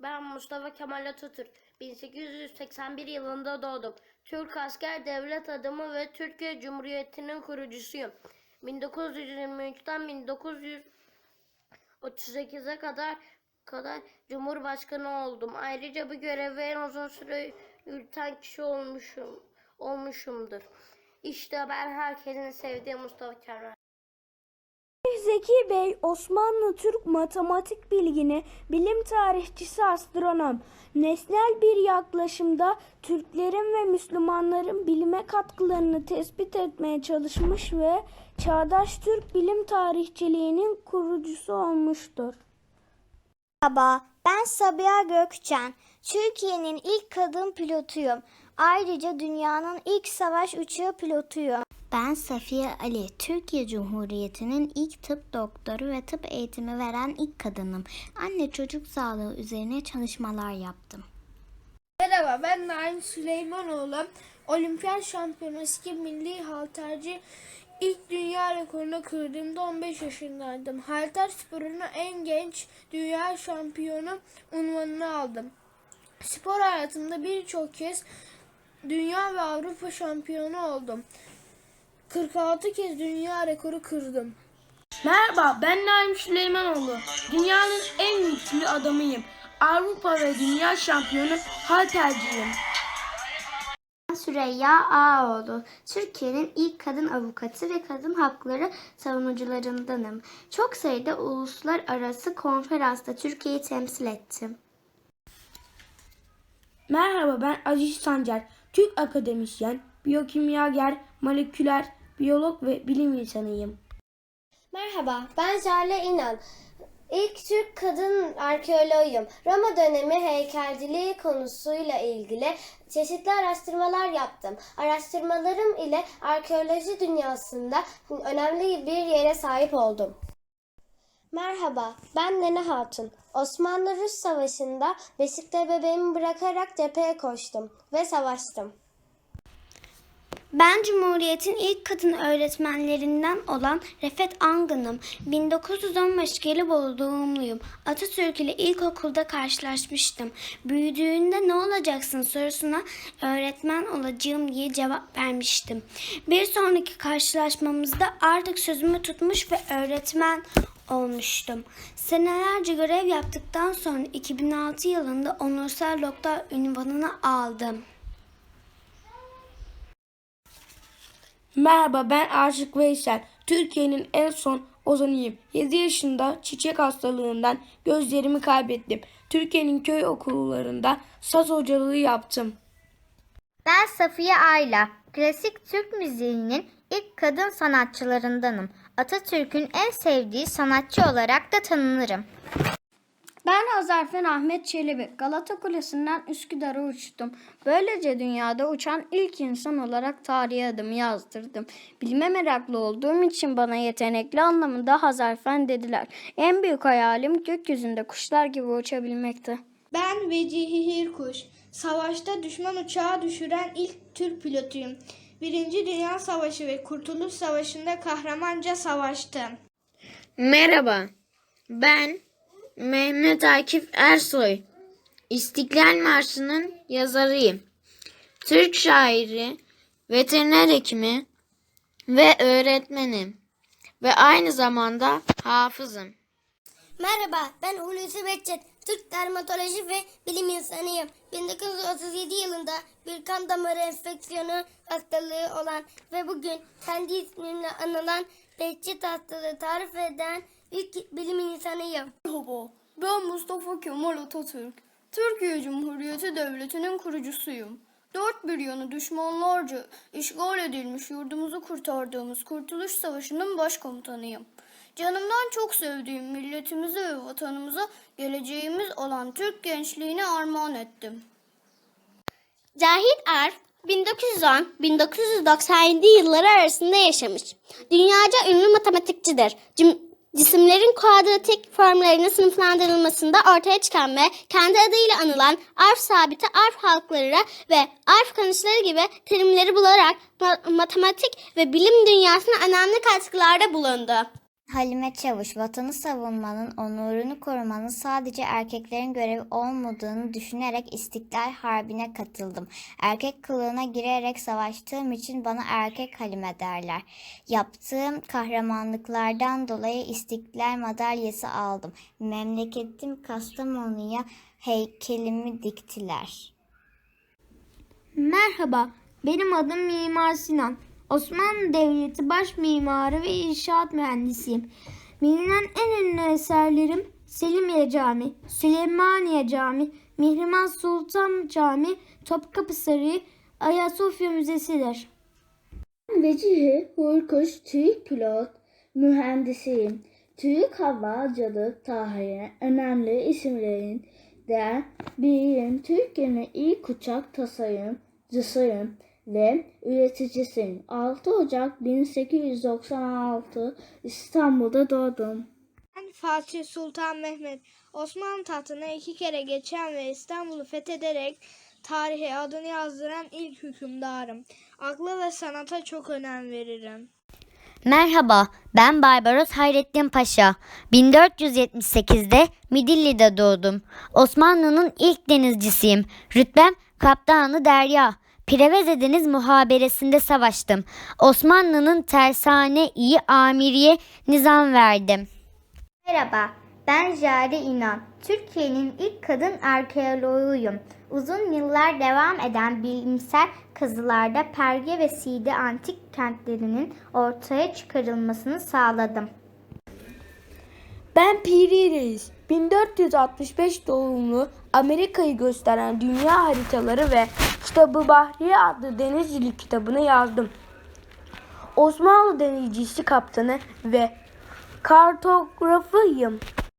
Ben Mustafa Kemal Atatürk. 1881 yılında doğdum. Türk asker devlet adamı ve Türkiye Cumhuriyeti'nin kurucusuyum. 1923'ten 1938'e kadar kadar Cumhurbaşkanı oldum. Ayrıca bu görevi en uzun süre yürüten kişi olmuşum olmuşumdur. İşte ben herkesin sevdiği Mustafa Kemal. Zeki Bey Osmanlı Türk matematik bilgini, bilim tarihçisi astronom. Nesnel bir yaklaşımda Türklerin ve Müslümanların bilime katkılarını tespit etmeye çalışmış ve çağdaş Türk bilim tarihçiliğinin kurucusu olmuştur. Merhaba, ben Sabiha Gökçen. Türkiye'nin ilk kadın pilotuyum. Ayrıca dünyanın ilk savaş uçağı pilotuyum. Ben Safiye Ali, Türkiye Cumhuriyeti'nin ilk tıp doktoru ve tıp eğitimi veren ilk kadınım. Anne çocuk sağlığı üzerine çalışmalar yaptım. Merhaba ben Naim Süleymanoğlu. Olimpiyat şampiyonası milli halterci ilk dünya rekorunu kırdığımda 15 yaşındaydım. Halter sporunu en genç dünya şampiyonu unvanını aldım. Spor hayatımda birçok kez dünya ve Avrupa şampiyonu oldum. 46 kez dünya rekoru kırdım. Merhaba ben Naim Süleymanoğlu. Dünyanın en güçlü adamıyım. Avrupa ve Dünya şampiyonu halterciyim. Süreyya Ağoğlu, Türkiye'nin ilk kadın avukatı ve kadın hakları savunucularındanım. Çok sayıda uluslararası konferansta Türkiye'yi temsil ettim. Merhaba ben Aziz Sancar. Türk akademisyen, biyokimyager, moleküler, biyolog ve bilim insanıyım. Merhaba, ben Jale İnan. İlk Türk kadın arkeoloğuyum. Roma dönemi heykelciliği konusuyla ilgili çeşitli araştırmalar yaptım. Araştırmalarım ile arkeoloji dünyasında önemli bir yere sahip oldum. Merhaba, ben Nene Hatun. Osmanlı-Rus Savaşı'nda Beşik'te bebeğimi bırakarak cepheye koştum ve savaştım. Ben Cumhuriyet'in ilk kadın öğretmenlerinden olan Refet Angın'ım. 1915 Gelibolu doğumluyum. Atatürk ile ilkokulda karşılaşmıştım. Büyüdüğünde ne olacaksın sorusuna öğretmen olacağım diye cevap vermiştim. Bir sonraki karşılaşmamızda artık sözümü tutmuş ve öğretmen olmuştum. Senelerce görev yaptıktan sonra 2006 yılında onursal doktor ünvanını aldım. Merhaba ben Aşık Veysel. Türkiye'nin en son ozanıyım. 7 yaşında çiçek hastalığından gözlerimi kaybettim. Türkiye'nin köy okullarında saz hocalığı yaptım. Ben Safiye Ayla. Klasik Türk müziğinin ilk kadın sanatçılarındanım. Atatürk'ün en sevdiği sanatçı olarak da tanınırım. Ben Hazarfen Ahmet Çelebi. Galata Kulesi'nden Üsküdar'a uçtum. Böylece dünyada uçan ilk insan olarak tarihe adımı yazdırdım. Bilime meraklı olduğum için bana yetenekli anlamında Hazarfen dediler. En büyük hayalim gökyüzünde kuşlar gibi uçabilmekti. Ben Vecihi Hirkuş. Savaşta düşman uçağı düşüren ilk Türk pilotuyum. Birinci Dünya Savaşı ve Kurtuluş Savaşı'nda kahramanca savaştım. Merhaba, ben Mehmet Akif Ersoy. İstiklal Marşı'nın yazarıyım. Türk şairi, veteriner hekimi ve öğretmenim. Ve aynı zamanda hafızım. Merhaba, ben Hulusi Behçet. Türk dermatoloji ve bilim insanıyım. 1937 yılında bir kan damarı enfeksiyonu hastalığı olan ve bugün kendi ismimle anılan Behçet hastalığı tarif eden ilk bilim insanıyım. Merhaba, ben Mustafa Kemal Atatürk. Türkiye Cumhuriyeti Devleti'nin kurucusuyum. Dört bir yanı düşmanlarca işgal edilmiş yurdumuzu kurtardığımız Kurtuluş Savaşı'nın başkomutanıyım. Canımdan çok sevdiğim milletimize ve vatanımıza geleceğimiz olan Türk gençliğine armağan ettim. Cahit Arf 1910-1997 yılları arasında yaşamış. Dünyaca ünlü matematikçidir. Cim- cisimlerin kuadratik formlarının sınıflandırılmasında ortaya çıkan ve kendi adıyla anılan arf sabiti arf halkları ve arf kanıtları gibi terimleri bularak ma- matematik ve bilim dünyasına önemli katkılarda bulundu. Halime Çavuş, vatanı savunmanın, onurunu korumanın sadece erkeklerin görevi olmadığını düşünerek İstiklal Harbi'ne katıldım. Erkek kılığına girerek savaştığım için bana erkek Halime derler. Yaptığım kahramanlıklardan dolayı İstiklal Madalyası aldım. Memleketim Kastamonu'ya heykelimi diktiler. Merhaba, benim adım Mimar Sinan. Osmanlı Devleti baş mimarı ve inşaat mühendisiyim. Bilinen en ünlü eserlerim Selimiye Camii, Süleymaniye Camii, Mihrimah Sultan Camii, Topkapı Sarayı, Ayasofya Müzesi'dir. Vecihi Hurkuş Türk pilot mühendisiyim. Türk Havacılık tarihine önemli isimlerinden biriyim. Türkiye'nin ilk uçak tasarımcısıyım ve üreticisiyim. 6 Ocak 1896 İstanbul'da doğdum. Ben Fatih Sultan Mehmet. Osmanlı tahtına iki kere geçen ve İstanbul'u fethederek tarihe adını yazdıran ilk hükümdarım. Akla ve sanata çok önem veririm. Merhaba, ben Barbaros Hayrettin Paşa. 1478'de Midilli'de doğdum. Osmanlı'nın ilk denizcisiyim. Rütbem Kaptanı Derya. Preveze Deniz Muhaberesinde savaştım. Osmanlı'nın tersane-i amiriye nizam verdim. Merhaba, ben Jale İnan. Türkiye'nin ilk kadın arkeoloğuyum. Uzun yıllar devam eden bilimsel kazılarda Perge ve Side antik kentlerinin ortaya çıkarılmasını sağladım. Ben Piri Reis. 1465 doğumlu Amerika'yı gösteren dünya haritaları ve kitabı Bahriye adlı denizcilik kitabını yazdım. Osmanlı denizcisi kaptanı ve kartografıyım.